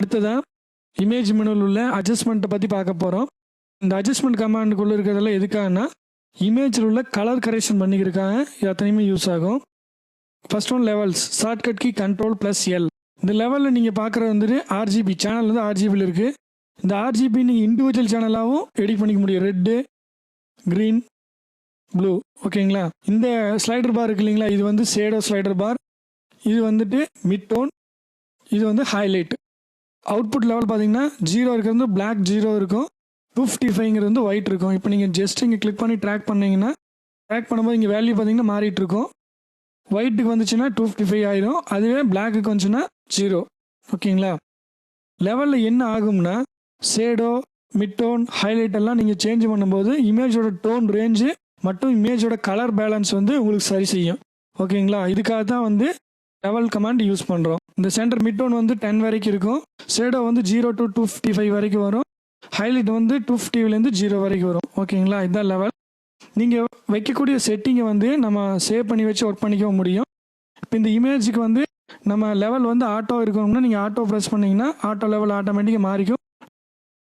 அடுத்ததாக இமேஜ் மெனுவில் உள்ள அட்ஜஸ்ட்மெண்ட்டை பற்றி பார்க்க போகிறோம் இந்த அட்ஜஸ்ட்மெண்ட் கமாண்டுக்குள்ளே இருக்கிறதெல்லாம் எதுக்காகனா இமேஜில் உள்ள கலர் கரெக்ஷன் பண்ணிக்கிருக்காங்க இது அத்தனையுமே யூஸ் ஆகும். First one levels shortcut key control plus L இந்த லெவலில் நீங்கள் பார்க்குறது வந்துட்டு ஆர்ஜிபி சேனல் வந்து ஆர்ஜிபியில் இருக்குது இந்த ஆர்ஜிபி நீங்கள் இண்டிவிஜுவல் சேனலாகவும் எடிட் பண்ணிக்க முடியும். ரெட்டு க்ரீன் ப்ளூ ஓகேங்களா இந்த ஸ்லைடர் பார் இருக்கு இல்லைங்களா? இது வந்து ஷேடோ ஸ்லைடர் பார் இது வந்துட்டு மிட் டோன் இது வந்து ஹைலைட் அவுட்புட் லெவல் பார்த்தீங்கன்னா ஜீரோ இருக்கிறது பிளாக் ஜீரோ இருக்கும். டூ ஃபிஃப்டி ஃபைவ்ங்கிறது வந்து ஒயிட் இருக்கும். இப்போ நீங்கள் ஜஸ்ட் இங்கே கிளிக் பண்ணி ட்ராக் பண்ணிங்கன்னா ட்ராக் பண்ணும்போது இங்கே வேல்யூ பார்த்தீங்கன்னா மாறிட்டு இருக்கும். ஒயிட்டுக்கு வந்துச்சுன்னா டூ ஃபிஃப்டி ஃபைவ் ஆயிரும். அதுவே பிளாக்குக்கு வந்துச்சுன்னா ஜீரோ ஓகேங்களா லெவலில் என்ன ஆகும்னா ஷேடோ மிட் டோன் ஹைலைட் எல்லாம் நீங்கள் சேஞ்ச் பண்ணும்போது இமேஜோட டோன் ரேஞ்சு மற்றும் இமேஜோட கலர் பேலன்ஸ் வந்து உங்களுக்கு சரி செய்யும். ஓகேங்களா இதுக்காக தான் வந்து லெவல் கமாண்ட் யூஸ் பண்ணுறோம் இந்த சென்டர் மிட் டோன் வந்து டென் வரைக்கும் இருக்கும். ஷேடோ வந்து zero to two fifty five வரைக்கும் வரும். ஹைலைட் வந்து டூ ஃபிஃப்டிலேருந்து ஜீரோ வரைக்கும் வரும். ஓகேங்களா இதுதான் லெவல் நீங்கள் வைக்கக்கூடிய செட்டிங்கை வந்து நம்ம சேவ் பண்ணி வச்சு ஒர்க் பண்ணிக்க முடியும். இப்போ இந்த இமேஜுக்கு வந்து நம்ம லெவல் வந்து ஆட்டோ இருக்கணும்னா நீங்கள் ஆட்டோ ப்ரெஸ் பண்ணிங்கன்னா ஆட்டோ லெவல் ஆட்டோமேட்டிக்காக மாறிக்கும்.